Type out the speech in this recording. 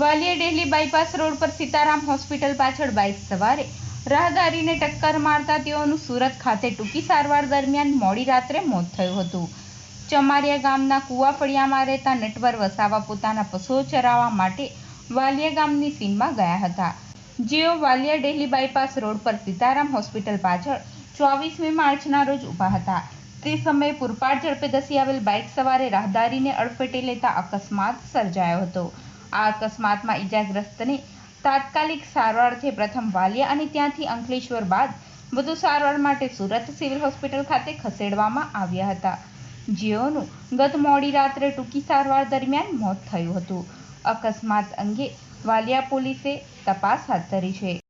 Valia ડેહલી bypass road પર Sitaram hospital પાછળ bike સવારે. રાહદારીને ટક્કર મારતા તેઓનું સુરત ખાતે ટૂંકી સારવાર દરમિયાન મોડી રાત્રે મોત થયું હતું. ચમારિયા ગામના કુવાફળિયામાં રહેતા નટવર વસાવા પોતાના પશુઓ ચરાવવા માટે વાલીયા ગામની સીમમાં ગયા હતા. જેઓ વાલિયા ડેલી બાયપાસ રોડ પર સીતારામ હોસ્પિટલ પાછળ ચોવીસમી માર્ચના રોજ ઊભા હતા. તે સમયે પૂરપાટ ઝડપે ધસી આવેલ બાઇક સવારે રાહદારીને અડફેટે લેતા અકસ્માત સર્જાયો હતો. આ અકસ્માતમાં ઈજાગ્રસ્તને તાત્કાલિક સારવારથી પ્રથમ વાલિયા અને ત્યાંથી અંકલેશ્વર બાદ વધુ સારવાર માટે સુરત સિવિલ હોસ્પિટલ ખાતે ખસેડવામાં આવ્યા હતા. જેઓનું ગત મોડી રાત્રે ટૂંકી સારવાર દરમિયાન મોત થયું હતું. અકસ્માત અંગે વાલિયા પોલીસે તપાસ હાથ ધરી છે.